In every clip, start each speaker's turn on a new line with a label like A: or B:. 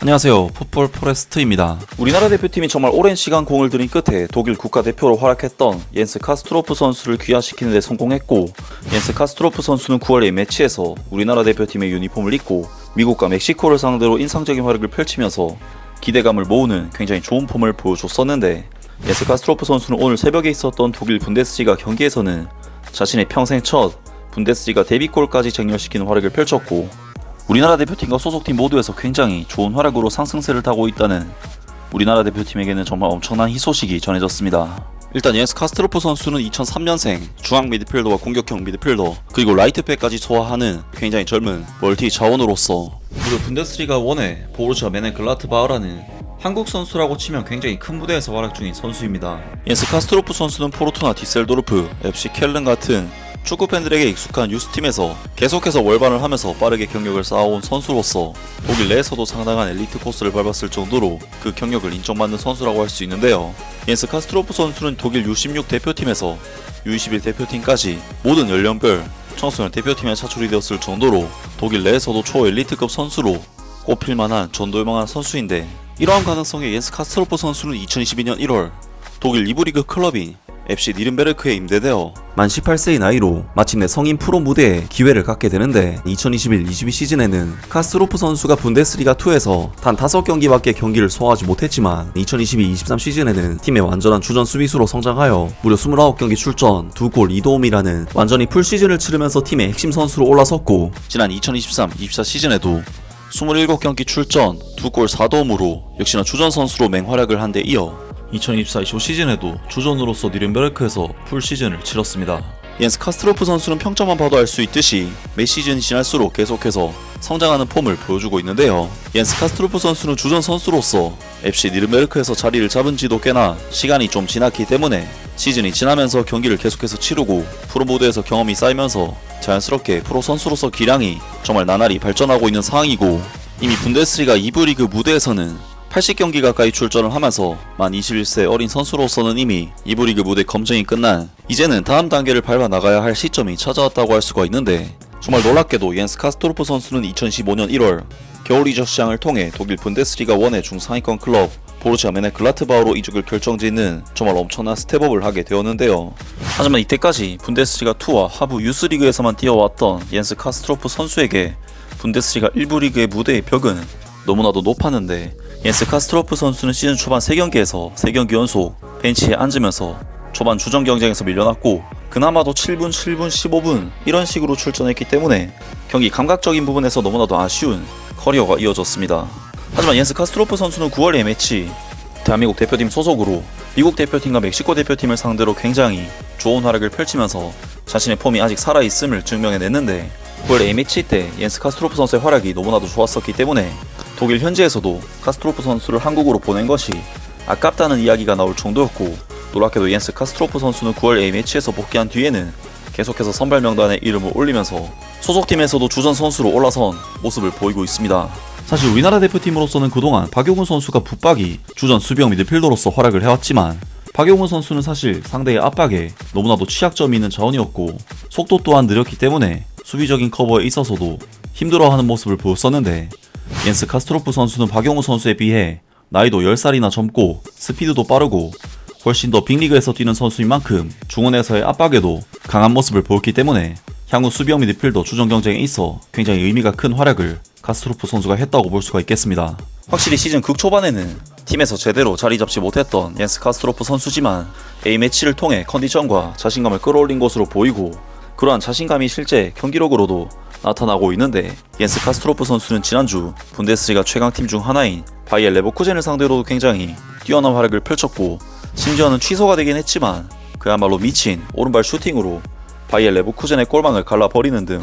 A: 안녕하세요. 풋볼 포레스트입니다. 우리나라 대표팀이 정말 오랜 시간 공을 들인 끝에 독일 국가대표로 활약했던 옌스 카스트로프 선수를 귀화시키는 데 성공했고 옌스 카스트로프 선수는 9월의 매치에서 우리나라 대표팀의 유니폼을 입고 미국과 멕시코를 상대로 인상적인 활약을 펼치면서 기대감을 모으는 굉장히 좋은 폼을 보여줬었는데 옌스 카스트로프 선수는 오늘 새벽에 있었던 독일 분데스리가 경기에서는 자신의 평생 첫 분데스리가 데뷔골까지 쟁렬시키는 활약을 펼쳤고 우리나라 대표팀과 소속팀 모두에서 굉장히 좋은 활약으로 상승세를 타고 있다는 우리나라 대표팀에게는 정말 엄청난 희소식이 전해졌습니다. 일단 예스 카스트로프 선수는 2003년생 중앙 미드필더와 공격형 미드필더 그리고 라이트백까지 소화하는 굉장히 젊은 멀티 자원으로서 무려 분데스리가 1의 보르시아 메넨글라트바흐라는 한국 선수라고 치면 굉장히 큰 무대에서 활약 중인 선수입니다. 옌스 카스트로프 선수는 포르투나 디셀도르프, FC 켈른 같은 축구 팬들에게 익숙한 유스팀에서 계속해서 월반을 하면서 빠르게 경력을 쌓아온 선수로서 독일 내에서도 상당한 엘리트 코스를 밟았을 정도로 그 경력을 인정받는 선수라고 할 수 있는데요. 옌스 카스트로프 선수는 독일 U16 대표팀에서 U21 대표팀까지 모든 연령별 청소년 대표팀에 차출이 되었을 정도로 독일 내에서도 초엘리트급 선수로 꼽힐 만한 전도유망한 선수인데 이러한 가능성에 옌스 카스트로프 선수는 2022년 1월 독일 2부 리그 클럽인 FC 니른베르크에 임대되어 만 18세의 나이로 마침내 성인 프로 무대에 기회를 갖게 되는데 2021-22 시즌에는 카스트로프 선수가 분데스리가 2에서 단 5경기밖에 경기를 소화하지 못했지만 2022-23 시즌에는 팀의 완전한 주전 수비수로 성장하여 무려 29경기 출전, 2골 2도움이라는 완전히 풀 시즌을 치르면서 팀의 핵심 선수로 올라섰고 지난 2023-24 시즌에도 27경기 출전, 2골 4도움으로 역시나 주전 선수로 맹활약을 한 데 이어 2024-25 시즌에도 주전으로서 니른베르크에서 풀 시즌을 치렀습니다. 옌스 카스트로프 선수는 평점만 봐도 알 수 있듯이 매 시즌이 지날수록 계속해서 성장하는 폼을 보여주고 있는데요. 옌스 카스트로프 선수는 주전 선수로서 FC 니른베르크에서 자리를 잡은 지도 꽤나 시간이 좀 지났기 때문에 시즌이 지나면서 경기를 계속해서 치르고 프로 무대에서 경험이 쌓이면서 자연스럽게 프로 선수로서 기량이 정말 나날이 발전하고 있는 상황이고 이미 분데스리가 2부 리그 무대에서는 80경기 가까이 출전을 하면서 만 21세 어린 선수로서는 이미 2부 리그 무대 검증이 끝난 이제는 다음 단계를 밟아 나가야 할 시점이 찾아왔다고 할 수가 있는데 정말 놀랍게도 옌스 카스토르프 선수는 2015년 1월 겨울 이적 시장을 통해 독일 분데스리가 1의 중상위권 클럽 보르시아 메넨글라트바흐로 이적을 결정짓는 정말 엄청난 스텝업을 하게 되었는데요. 하지만 이때까지 분데스리가 2와 하부 유스리그에서만 뛰어왔던 옌스 카스트로프 선수에게 분데스리가 1부 리그의 무대의 벽은 너무나도 높았는데 옌스 카스트로프 선수는 시즌 초반 3경기에서 3경기 연속 벤치에 앉으면서 초반 주전 경쟁에서 밀려났고 그나마도 7분, 7분, 15분 이런 식으로 출전했기 때문에 경기 감각적인 부분에서 너무나도 아쉬운 커리어가 이어졌습니다. 하지만 옌스 카스트로프 선수는 9월의 매치 대한민국 대표팀 소속으로 미국 대표팀과 멕시코 대표팀을 상대로 굉장히 좋은 활약을 펼치면서 자신의 폼이 아직 살아있음을 증명해냈는데 9월 A매치 때 옌스 카스트로프 선수의 활약이 너무나도 좋았었기 때문에 독일 현지에서도 카스트로프 선수를 한국으로 보낸 것이 아깝다는 이야기가 나올 정도였고 놀랍게도 옌스 카스트로프 선수는 9월 A매치에서 복귀한 뒤에는 계속해서 선발 명단에 이름을 올리면서 소속팀에서도 주전 선수로 올라선 모습을 보이고 있습니다. 사실 우리나라 대표팀으로서는 그동안 박용훈 선수가 붙박이 주전 수비형 미드필더로서 활약을 해왔지만 박용훈 선수는 사실 상대의 압박에 너무나도 취약점이 있는 자원이었고 속도 또한 느렸기 때문에 수비적인 커버에 있어서도 힘들어하는 모습을 보였었는데 옌스 카스트로프 선수는 박용훈 선수에 비해 나이도 10살이나 젊고 스피드도 빠르고 훨씬 더 빅리그에서 뛰는 선수인 만큼 중원에서의 압박에도 강한 모습을 보였기 때문에 향후 수비형 미드필더 주전 경쟁에 있어 굉장히 의미가 큰 활약을 카스트로프 선수가 했다고 볼 수가 있겠습니다. 확실히 시즌 극초반에는 팀에서 제대로 자리 잡지 못했던 옌스 카스트로프 선수지만 A매치를 통해 컨디션과 자신감을 끌어올린 것으로 보이고 그러한 자신감이 실제 경기력으로도 나타나고 있는데 옌스 카스트로프 선수는 지난주 분데스리가 최강팀 중 하나인 바이엘 레버쿠젠을 상대로도 굉장히 뛰어난 활약을 펼쳤고 심지어는 취소가 되긴 했지만 그야말로 미친 오른발 슈팅으로 바이엘 레버쿠젠의 골망을 갈라버리는 등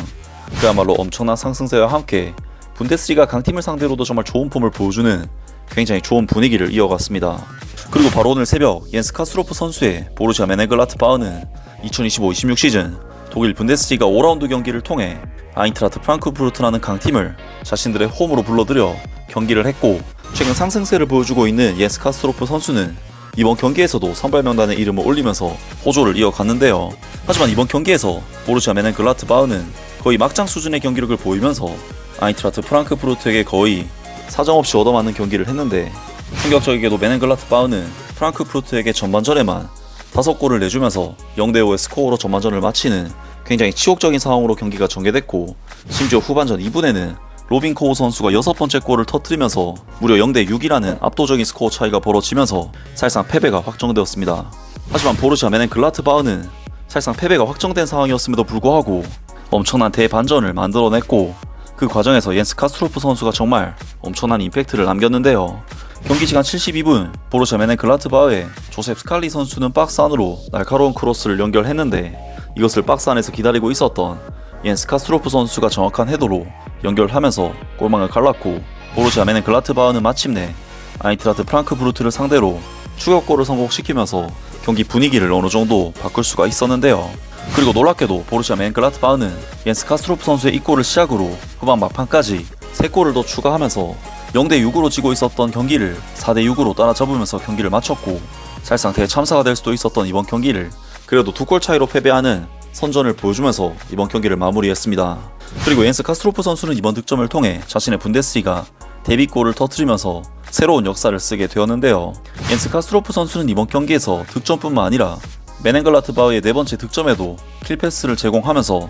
A: 그야말로 엄청난 상승세와 함께 분데스리가 강팀을 상대로도 정말 좋은 폼을 보여주는 굉장히 좋은 분위기를 이어갔습니다. 그리고 바로 오늘 새벽 옌스 카스트로프 선수의 보르시아 메넨글라트 바흐는 2025-26 시즌 독일 분데스리가 5라운드 경기를 통해 아인트라트 프랑크푸르트라는 강팀을 자신들의 홈으로 불러들여 경기를 했고 최근 상승세를 보여주고 있는 예스 카스트로프 선수는 이번 경기에서도 선발 명단에 이름을 올리면서 호조를 이어갔는데요. 하지만 이번 경기에서 보르시아 메넨글라트 바흐는 거의 막장 수준의 경기력을 보이면서 아인트라트 프랑크푸르트에게 거의 사정없이 얻어맞는 경기를 했는데 충격적이게도 메넨글라트 바우는 프랑크푸르트에게 전반전에만 5골을 내주면서 0대5의 스코어로 전반전을 마치는 굉장히 치욕적인 상황으로 경기가 전개됐고 심지어 후반전 2분에는 로빈 코우 선수가 여섯 번째 골을 터뜨리면서 무려 0대 6이라는 압도적인 스코어 차이가 벌어지면서 사실상 패배가 확정되었습니다. 하지만 보르시아 메넨 글라트바흐는 사실상 패배가 확정된 상황이었음에도 불구하고 엄청난 대반전을 만들어냈고 그 과정에서 옌스 카스트로프 선수가 정말 엄청난 임팩트를 남겼는데요. 경기 시간 72분 보르시아 메넨 글라트바흐의 조셉 스칼리 선수는 박스 안으로 날카로운 크로스를 연결했는데 이것을 박스 안에서 기다리고 있었던 옌스 카스트로프 선수가 정확한 헤더로 연결하면서 골망을 갈랐고 보르시아 메넨 글라트바흐는 마침내 아인트라트 프랑크푸르트를 상대로 추격골을 성공시키면서 경기 분위기를 어느 정도 바꿀 수가 있었는데요. 그리고 놀랍게도 보르시아 맨글라트바흐는 옌스 카스트로프 선수의 이 골을 시작으로 후반 막판까지 3골을 더 추가하면서 0대 6으로 지고 있었던 경기를 4대 6으로 따라잡으면서 경기를 마쳤고 사실상 대참사가 될 수도 있었던 이번 경기를 그래도 두 골 차이로 패배하는 선전을 보여주면서 이번 경기를 마무리했습니다. 그리고 옌스 카스트로프 선수는 이번 득점을 통해 자신의 분데스리가 데뷔골을 터트리면서 새로운 역사를 쓰게 되었는데요. 옌스 카스트로프 선수는 이번 경기에서 득점뿐만 아니라 메넨글라트바흐의 네 번째 득점에도 킬패스를 제공하면서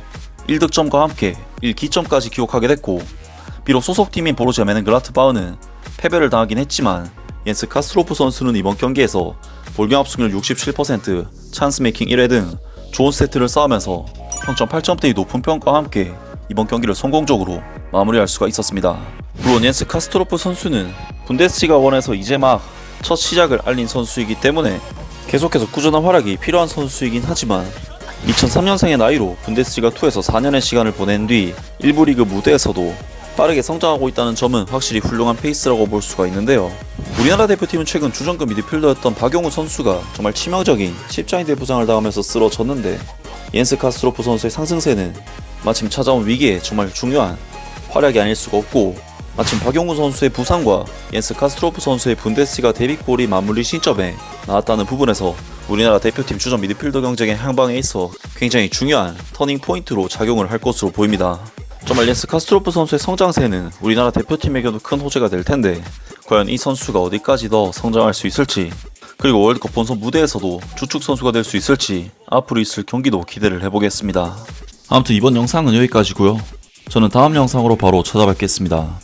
A: 1득점과 함께 1기점까지 기록하게 됐고 비록 소속팀인 보르시아 메넨글라트바흐는 패배를 당하긴 했지만 옌스 카스트로프 선수는 이번 경기에서 볼경 합 승률 67%, 찬스 메이킹 1회 등 좋은 세트를 쌓으면서 평점 8점대의 높은 평가와 함께 이번 경기를 성공적으로 마무리할 수가 있었습니다. 물론 옌스 카스트로프 선수는 분데스리가 원에서 이제 막 첫 시작을 알린 선수이기 때문에 계속해서 꾸준한 활약이 필요한 선수이긴 하지만 2003년생의 나이로 분데스리가 2에서 4년의 시간을 보낸 뒤 1부 리그 무대에서도 빠르게 성장하고 있다는 점은 확실히 훌륭한 페이스라고 볼 수가 있는데요. 우리나라 대표팀은 최근 주전급 미드필더였던 박용우 선수가 정말 치명적인 십자인대 부상을 당하면서 쓰러졌는데 옌스 카스트로프 선수의 상승세는 마침 찾아온 위기에 정말 중요한 활약이 아닐 수가 없고 마침 박용우 선수의 부상과 옌스 카스트로프 선수의 분데스가 데뷔골이 맞물린 시점에 나왔다는 부분에서 우리나라 대표팀 주전 미드필더 경쟁의 향방에 있어 굉장히 중요한 터닝 포인트로 작용을 할 것으로 보입니다. 옌스 카스트로프 선수의 성장세는 우리나라 대표팀에게도 큰 호재가 될 텐데 과연 이 선수가 어디까지 더 성장할 수 있을지 그리고 월드컵 본선 무대에서도 주축 선수가 될 수 있을지 앞으로 있을 경기도 기대를 해보겠습니다. 아무튼 이번 영상은 여기까지고요. 저는 다음 영상으로 바로 찾아뵙겠습니다.